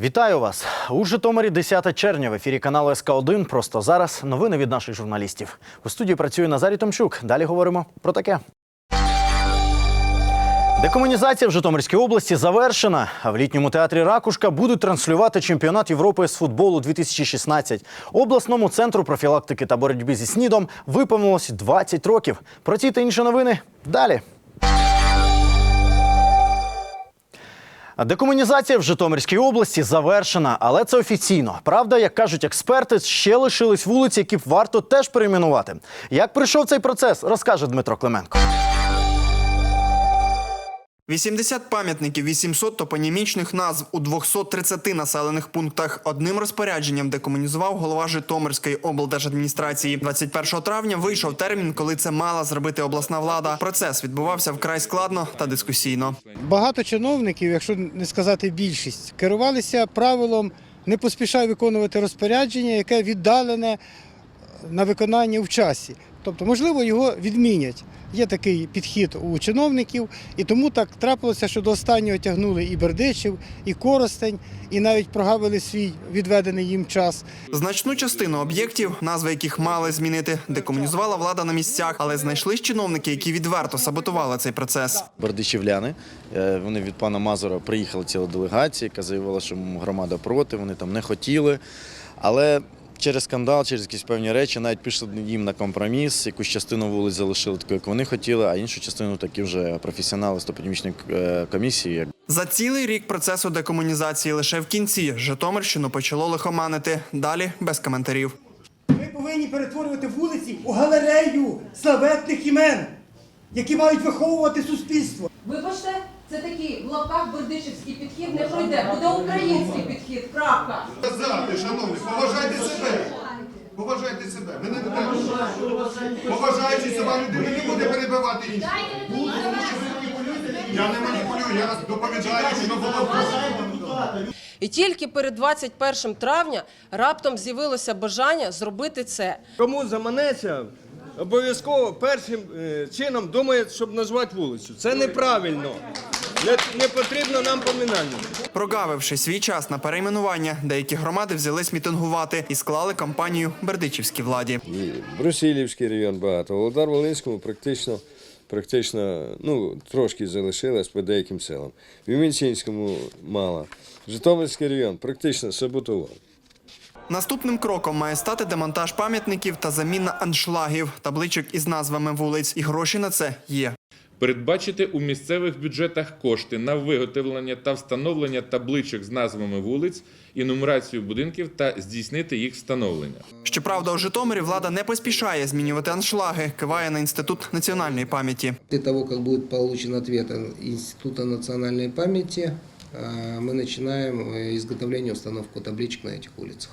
Вітаю вас у Житомирі 10 червня в ефірі каналу СК 1 Просто зараз новини від наших журналістів. У студії працює Назарій Томчук. Далі говоримо про таке. Декомунізація в Житомирській області завершена. В літньому театрі Ракушка будуть транслювати чемпіонат Європи з футболу 2016. Обласному центру профілактики та боротьби зі снідом виповнилось 20 років. Про ці та інші новини далі. Декомунізація в Житомирській області завершена, але це офіційно. Правда, як кажуть експерти, ще лишились вулиці, які б варто теж перейменувати. Як прийшов цей процес, розкаже Дмитро Клименко. 80 пам'ятників, 800 топонімічних назв у 230 населених пунктах. Одним розпорядженням декомунізував голова Житомирської облдержадміністрації. 21 травня вийшов термін, коли це мала зробити обласна влада. Процес відбувався вкрай складно та дискусійно. Багато чиновників, якщо не сказати більшість, керувалися правилом не поспішай виконувати розпорядження, яке віддалене на виконання в часі. Тобто, можливо, його відмінять. Є такий підхід у чиновників, і тому так трапилося, що до останнього тягнули і Бердичів, і Коростень, і навіть прогавили свій відведений їм час. Значну частину об'єктів, назви яких мали змінити, декомунізувала влада на місцях, але знайшлись чиновники, які відверто саботували цей процес. Бердичівляни. Е, Вони від пана Мазура приїхала ціла делегація, яка заявила, що громада проти, вони там не хотіли. Але через скандал, через якісь певні речі, навіть пішли їм на компроміс, якусь частину вулиць залишили таку, як вони хотіли, а іншу частину такі вже професіонали з топонімічної е, комісії. За цілий рік процесу декомунізації лише в кінці Житомирщину почало лихоманити. Далі без коментарів. Ми повинні перетворювати вулиці у галерею славетних імен, які мають виховувати суспільство. Вибачте, це такий в лапках бердичівський підхід не пройде. Буде український підхід. Крапка. сказати, шановні, поважайте себе. Поважайте себе. Мене не треба. Поважаючи себе людина не буде перебивати інших. Я не маніпулюю, я доповідаю, що було. І тільки перед 21 травня раптом з'явилося бажання зробити це. Кому заманеться, обов'язково першим е, чином думає, щоб назвати вулицю. Це неправильно. Не, не потрібно нам поминання. Прогавивши свій час на перейменування, деякі громади взялись мітингувати і склали кампанію бердичівській владі. І Брусилівський район багато. Володар Волинському практично, практично ну, трошки залишилось по деяким селам. В Імінчинському мало. Житомирський район практично саботував. Наступним кроком має стати демонтаж пам'ятників та заміна аншлагів, табличок із назвами вулиць. І гроші на це є. Передбачити у місцевих бюджетах кошти на виготовлення та встановлення табличок з назвами вулиць і нумерацію будинків та здійснити їх встановлення. Щоправда, у Житомирі влада не поспішає змінювати аншлаги, киває на інститут національної пам'яті. После того, как будет получен ответ от Института национальной памяти, э, мы начинаем э, изготовление и установку табличек на этих улицах.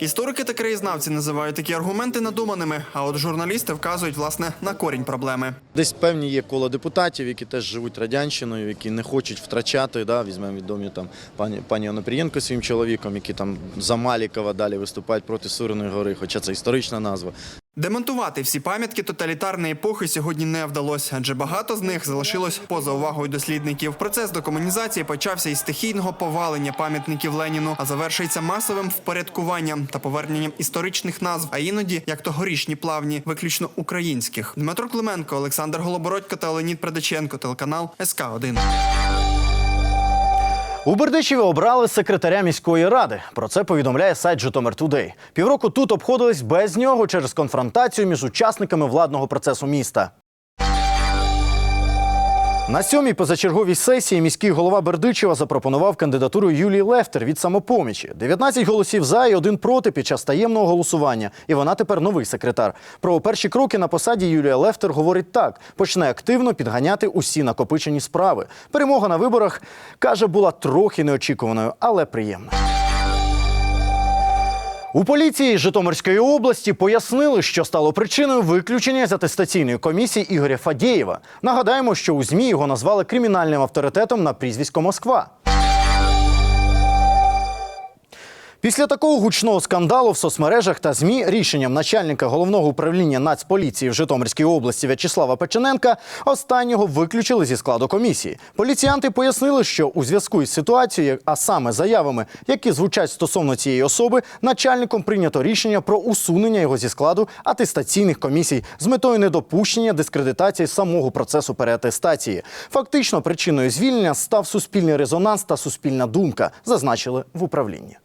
Історики та краєзнавці називають такі аргументи надуманими, а от журналісти вказують власне на корінь проблеми. Десь певні є коло депутатів, які теж живуть радянщиною, які не хочуть втрачати. Да, візьмемо відомі там пані пані Онопрієнко своїм чоловіком, які там за Малікова далі виступають проти Суреної гори, хоча це історична назва. Демонтувати всі пам'ятки тоталітарної епохи сьогодні не вдалося, адже багато з них залишилось поза увагою дослідників. Процес декомунізації почався із стихійного повалення пам'ятників Леніну, а завершується масовим впорядкуванням та поверненням історичних назв, а іноді, як то горішні плавні, виключно українських. Дмитро Клименко, Олександр Голобородько та Леонід Предаченко, телеканал СК 1 У Бердичеві обрали секретаря міської ради. Про це повідомляє сайт Житомир Тудей. Півроку тут обходились без нього через конфронтацію між учасниками владного процесу міста. На сьомій позачерговій сесії міський голова Бердичева запропонував кандидатуру Юлії Лефтер від самопомічі. 19 голосів за і один проти під час таємного голосування. І вона тепер новий секретар. Про перші кроки на посаді Юлія Лефтер говорить так: почне активно підганяти усі накопичені справи. Перемога на виборах каже, була трохи неочікуваною, але приємна. У поліції Житомирської області пояснили, що стало причиною виключення з атестаційної комісії Ігоря Фадєєва. Нагадаємо, що у ЗМІ його назвали кримінальним авторитетом на прізвисько Москва. Після такого гучного скандалу в соцмережах та ЗМІ рішенням начальника головного управління Нацполіції в Житомирській області В'ячеслава Печененка останнього виключили зі складу комісії. Поліціянти пояснили, що у зв'язку із ситуацією, а саме заявами, які звучать стосовно цієї особи, начальником прийнято рішення про усунення його зі складу атестаційних комісій з метою недопущення дискредитації самого процесу переатестації. Фактично, причиною звільнення став суспільний резонанс та суспільна думка, зазначили в управлінні.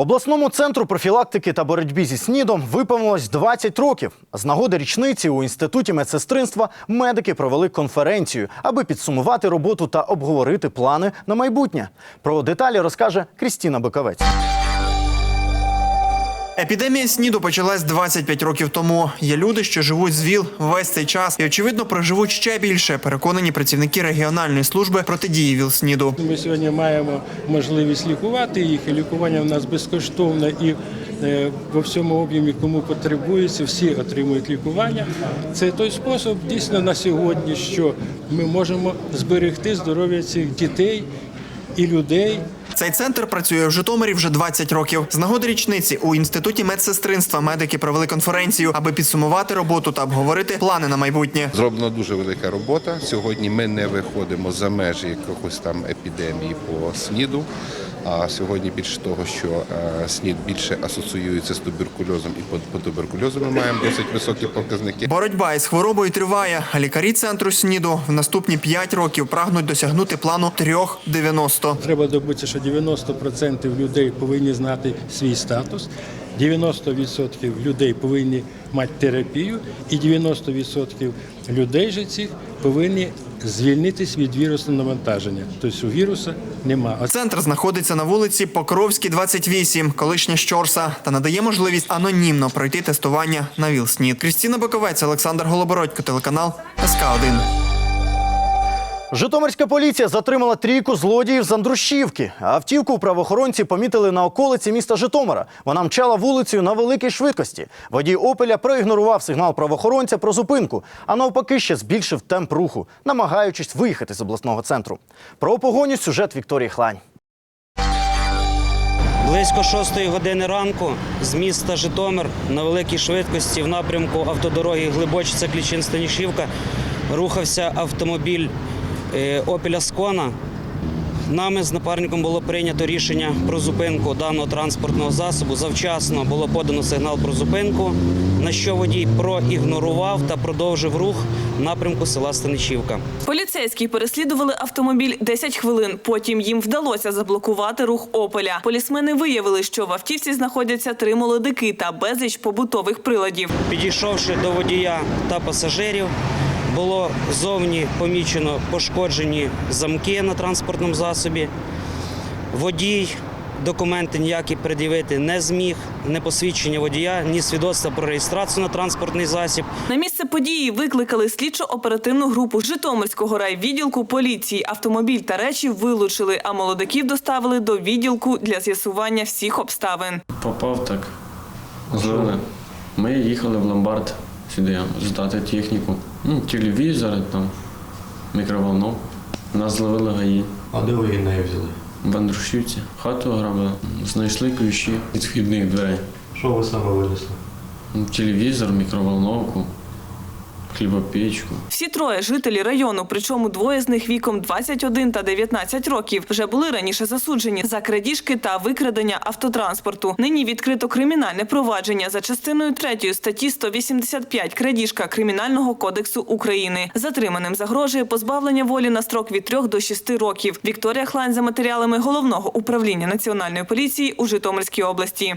Обласному центру профілактики та боротьбі зі СНІДом виповнилось 20 років. З нагоди річниці у інституті медсестринства медики провели конференцію, аби підсумувати роботу та обговорити плани на майбутнє. Про деталі розкаже Крістіна Биковець. Епідемія СНІДу почалась 25 років тому. Є люди, що живуть з ВІЛ весь цей час і, очевидно, проживуть ще більше. Переконані працівники регіональної служби протидії ВІЛ-СНІДу. Ми сьогодні маємо можливість лікувати їх. і Лікування в нас безкоштовне і е, во всьому об'ємі, кому потребується, всі отримують лікування. Це той спосіб дійсно на сьогодні, що ми можемо зберегти здоров'я цих дітей і людей. Цей центр працює в Житомирі вже 20 років. З нагоди річниці у інституті медсестринства медики провели конференцію, аби підсумувати роботу та обговорити плани на майбутнє. Зроблена дуже велика робота. Сьогодні ми не виходимо за межі якогось там епідемії по СНІДу. А сьогодні більше того, що е, СНІД більше асоціюється з туберкульозом, і по, по туберкульозу ми маємо досить високі показники. Боротьба із хворобою триває. Лікарі центру СНІДу в наступні 5 років прагнуть досягнути плану 3,90. Треба добитися, що 90% людей повинні знати свій статус. 90% людей повинні мати терапію, і 90% людей же цих повинні звільнитись від вірусного навантаження. Тобто у віруса нема. Центр знаходиться на вулиці Покровській, 28, колишня Щорса, та надає можливість анонімно пройти тестування на ВІЛ-СНІД. Крістіна Боковець, Олександр Голобородько, телеканал СК 1 Житомирська поліція затримала трійку злодіїв з Андрушівки. Автівку правоохоронці помітили на околиці міста Житомира. Вона мчала вулицею на великій швидкості. Водій Опеля проігнорував сигнал правоохоронця про зупинку, а навпаки ще збільшив темп руху, намагаючись виїхати з обласного центру. Про погоню сюжет Вікторії Хлань. Близько 6 години ранку з міста Житомир на великій швидкості в напрямку автодороги Глибочиця Клічин Станішівка рухався автомобіль е, Опеля Скона. Нами з напарником було прийнято рішення про зупинку даного транспортного засобу. Завчасно було подано сигнал про зупинку, на що водій проігнорував та продовжив рух в напрямку села Станичівка. Поліцейські переслідували автомобіль 10 хвилин. Потім їм вдалося заблокувати рух Опеля. Полісмени виявили, що в автівці знаходяться три молодики та безліч побутових приладів. Підійшовши до водія та пасажирів, було зовні помічено пошкоджені замки на транспортному засобі. Водій документи ніякі пред'явити не зміг, не посвідчення водія, ні свідоцтва про реєстрацію на транспортний засіб. На місце події викликали слідчо-оперативну групу Житомирського райвідділку поліції. Автомобіль та речі вилучили, а молодиків доставили до відділку для з'ясування всіх обставин. Попав так. Злили. Ми їхали в ломбард сюди здати техніку. Ну, телевізор, там, мікроволновку. Нас зловили гаї. А де ви її нею взяли? В Андрушівці. Хату ограбили. Знайшли ключі від вхідних дверей. Що ви саме винесли? Телевізор, мікроволновку, хлібопечку. Всі троє жителі району, причому двоє з них віком 21 та 19 років, вже були раніше засуджені за крадіжки та викрадення автотранспорту. Нині відкрито кримінальне провадження за частиною 3 статті 185 крадіжка Кримінального кодексу України. Затриманим загрожує позбавлення волі на строк від 3 до 6 років. Вікторія Хлань за матеріалами головного управління національної поліції у Житомирській області.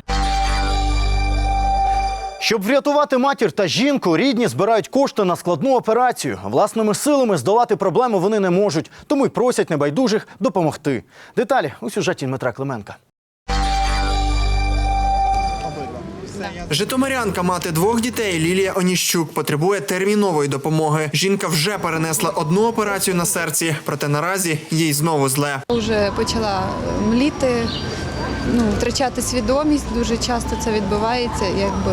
Щоб врятувати матір та жінку, рідні збирають кошти на складну операцію. Власними силами здолати проблему вони не можуть, тому й просять небайдужих допомогти. Деталі у сюжеті Дмитра Клименка. Житомирянка, мати двох дітей Лілія Оніщук, потребує термінової допомоги. Жінка вже перенесла одну операцію на серці, проте наразі їй знову зле. Вже почала мліти, ну, втрачати свідомість. Дуже часто це відбувається. Якби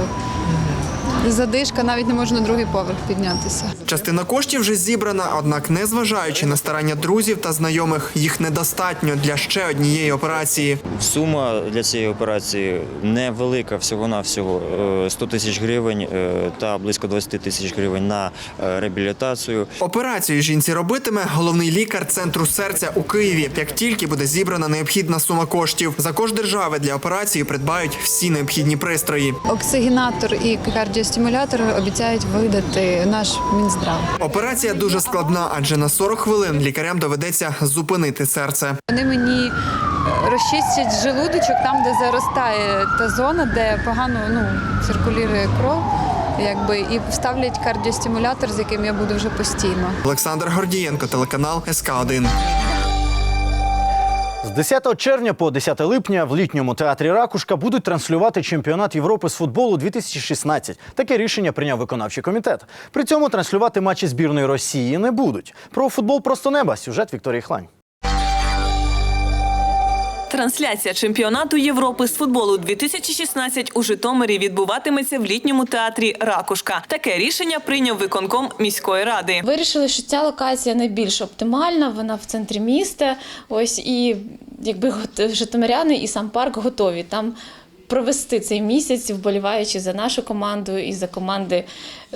задишка, навіть не можу на другий поверх піднятися. Частина коштів вже зібрана, однак, незважаючи на старання друзів та знайомих, їх недостатньо для ще однієї операції. Сума для цієї операції невелика, всього-навсього е, 100 тисяч гривень е, та близько 20 тисяч гривень на е, реабілітацію. Операцію жінці робитиме головний лікар центру серця у Києві. Як тільки буде зібрана необхідна сума коштів, за кошт держави для операції придбають всі необхідні пристрої. Оксигенатор і кардіостимулятор обіцяють видати наш Мінздрав. Операція дуже складна, адже на 40 хвилин лікарям доведеться зупинити серце. Вони мені е, розчистять желудочок там, де заростає та зона, де погано ну, циркулює кров, якби, і вставлять кардіостимулятор, з яким я буду вже постійно. Олександр Гордієнко, телеканал СК 1 З 10 червня по 10 липня в літньому театрі Ракушка будуть транслювати чемпіонат Європи з футболу 2016. Таке рішення прийняв виконавчий комітет. При цьому транслювати матчі збірної Росії не будуть. Про футбол просто неба. Сюжет Вікторії Хлань. Трансляція чемпіонату Європи з футболу 2016 у Житомирі відбуватиметься в літньому театрі Ракушка. Таке рішення прийняв виконком міської ради. Вирішили, що ця локація найбільш оптимальна, вона в центрі міста. Ось і якби житомиряни і сам парк готові там провести цей місяць, вболіваючи за нашу команду і за команди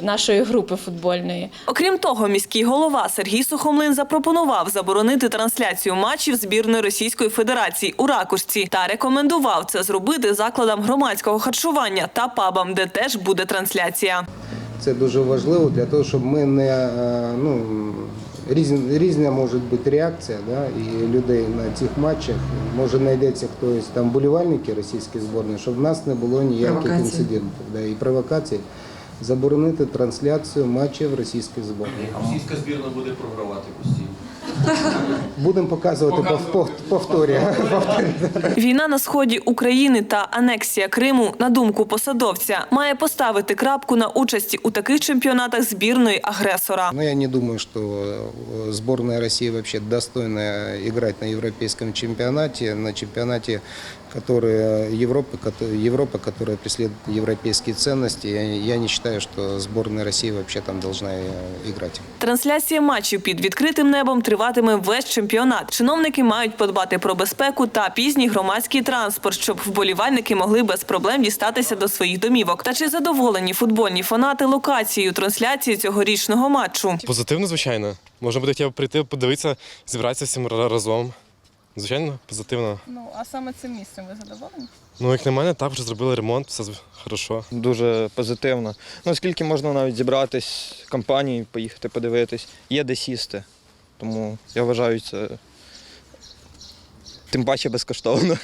нашої групи футбольної. Окрім того, міський голова Сергій Сухомлин запропонував заборонити трансляцію матчів збірної Російської Федерації у Ракушці та рекомендував це зробити закладам громадського харчування та пабам, де теж буде трансляція. Це дуже важливо для того, щоб ми не е, ну, різна, різна може бути реакція да, і людей на цих матчах. Може знайдеться хтось там болівальники російської зборної, щоб в нас не було ніяких провокації. інцидентів да, і провокацій. Заборонити трансляцію матчів російської зборної. Російська збірна буде програвати постійно. Будемо показувати пов- пов- повторі. Війна на сході України та анексія Криму, на думку посадовця, має поставити крапку на участі у таких чемпіонатах збірної агресора. Но я не думаю, что э, сборная России вообще достойна играть на европейском чемпионате, на чемпионате, который Европы, кото- Европа, которая преследует европейские ценности. Я, я не считаю, что сборная России вообще там должна э, играть. Трансляція матчів під відкритим небом триватиме весь чемпіонат. Чиновники мають подбати про безпеку та пізній громадський транспорт, щоб вболівальники могли без проблем дістатися до своїх домівок. Та чи задоволені футбольні фанати локацією трансляції цьогорічного матчу? Позитивно, звичайно. Можна буде хотів прийти, подивитися, зібратися всім разом. Звичайно, позитивно. Ну, а саме цим місцем ви задоволені? Ну, як на мене, так вже зробили ремонт, все хорошо. Дуже позитивно. Ну, оскільки можна навіть зібратись компанії, поїхати подивитись. Є де сісти. Тому я вважаю це тим паче безкоштовно.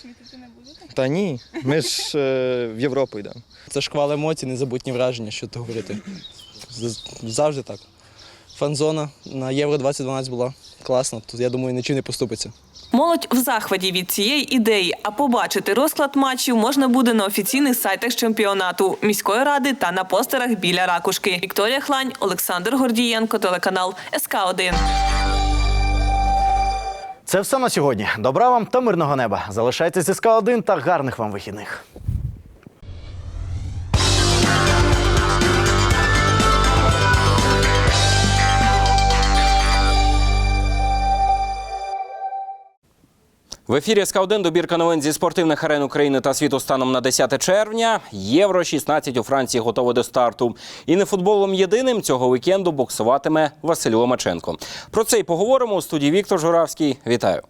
Смітити не будете? Та ні, ми ж е, в Європу йдемо. Це шквал емоцій, незабутні враження, що тут говорити. З- Завжди так. Фан-зона на Євро 2012 була класна, тут я думаю, нічого не поступиться. Молодь в захваті від цієї ідеї, а побачити розклад матчів можна буде на офіційних сайтах чемпіонату міської ради та на постерах біля ракушки. Вікторія Хлань, Олександр Гордієнко, телеканал СК 1 Це все на сьогодні. Добра вам та мирного неба. Залишайтесь зі СК 1 та гарних вам вихідних. В ефірі СК 1 добірка новин зі спортивних арен України та світу станом на 10 червня. Євро 16 у Франції готове до старту. І не футболом єдиним цього вікенду боксуватиме Василь Ломаченко. Про це й поговоримо у студії Віктор Журавський. Вітаю.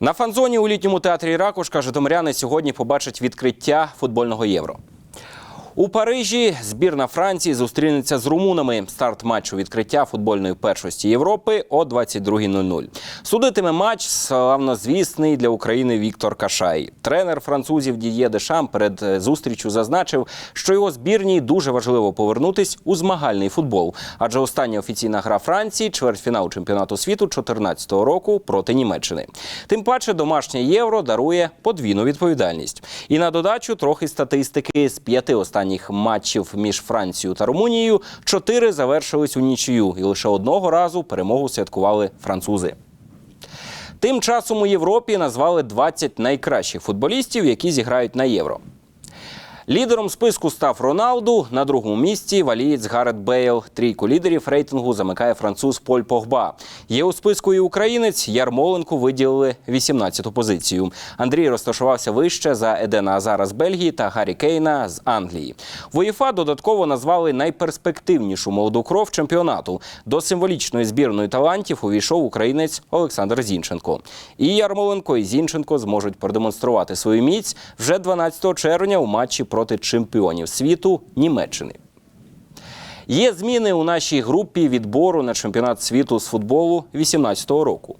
На фанзоні у літньому театрі Ракушка житомиряни сьогодні побачать відкриття футбольного євро. У Парижі збірна Франції зустрінеться з румунами. Старт матчу відкриття футбольної першості Європи о 22.00. Судитиме матч славнозвісний для України Віктор Кашай. Тренер французів Діє Дешам перед е, зустрічю зазначив, що його збірній дуже важливо повернутись у змагальний футбол, адже остання офіційна гра Франції чвертьфінал чемпіонату світу 2014 року проти Німеччини. Тим паче домашнє євро дарує подвійну відповідальність. І на додачу трохи статистики з п'яти останніх матчів між Францією та Румунією чотири завершились у нічию, і лише одного разу перемогу святкували французи. Тим часом у Європі назвали 20 найкращих футболістів, які зіграють на євро. Лідером списку став Роналду. На другому місці валієць Гарет Бейл. Трійку лідерів рейтингу замикає француз Поль Погба. Є у списку і українець. Ярмоленку виділили 18-ту позицію. Андрій розташувався вище за Едена Азара з Бельгії та Гаррі Кейна з Англії. В УЄФА додатково назвали найперспективнішу молоду кров чемпіонату. До символічної збірної талантів увійшов українець Олександр Зінченко. І Ярмоленко, і Зінченко зможуть продемонструвати свою міць вже 12 червня у матчі проти чемпіонів світу Німеччини. Є зміни у нашій групі відбору на чемпіонат світу з футболу 2018 року.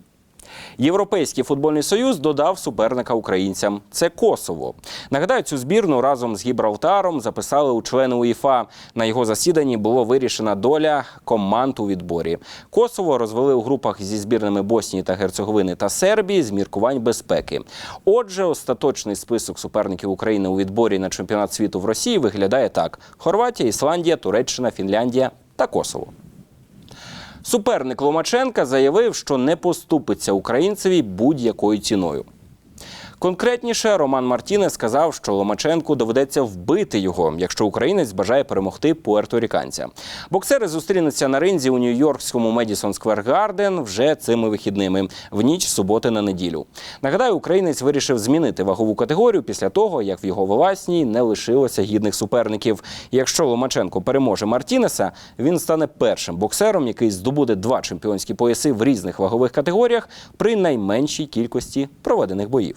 Європейський футбольний союз додав суперника українцям. Це Косово. Нагадаю, цю збірну разом з Гібралтаром записали у члени УЄФА. На його засіданні було вирішена доля команд у відборі. Косово розвели у групах зі збірними Боснії та Герцеговини та Сербії з міркувань безпеки. Отже, остаточний список суперників України у відборі на чемпіонат світу в Росії виглядає так: Хорватія, Ісландія, Туреччина, Фінляндія та Косово. Суперник Ломаченка заявив, що не поступиться українцеві будь-якою ціною. Конкретніше, Роман Мартінес сказав, що Ломаченку доведеться вбити його, якщо українець бажає перемогти пуерторіканця. Боксери зустрінуться на ринзі у нью-йоркському Медісон Сквер Гарден вже цими вихідними в ніч суботи на неділю. Нагадаю, українець вирішив змінити вагову категорію після того, як в його власній не лишилося гідних суперників. Якщо Ломаченко переможе Мартінеса, він стане першим боксером, який здобуде два чемпіонські пояси в різних вагових категоріях при найменшій кількості проведених боїв.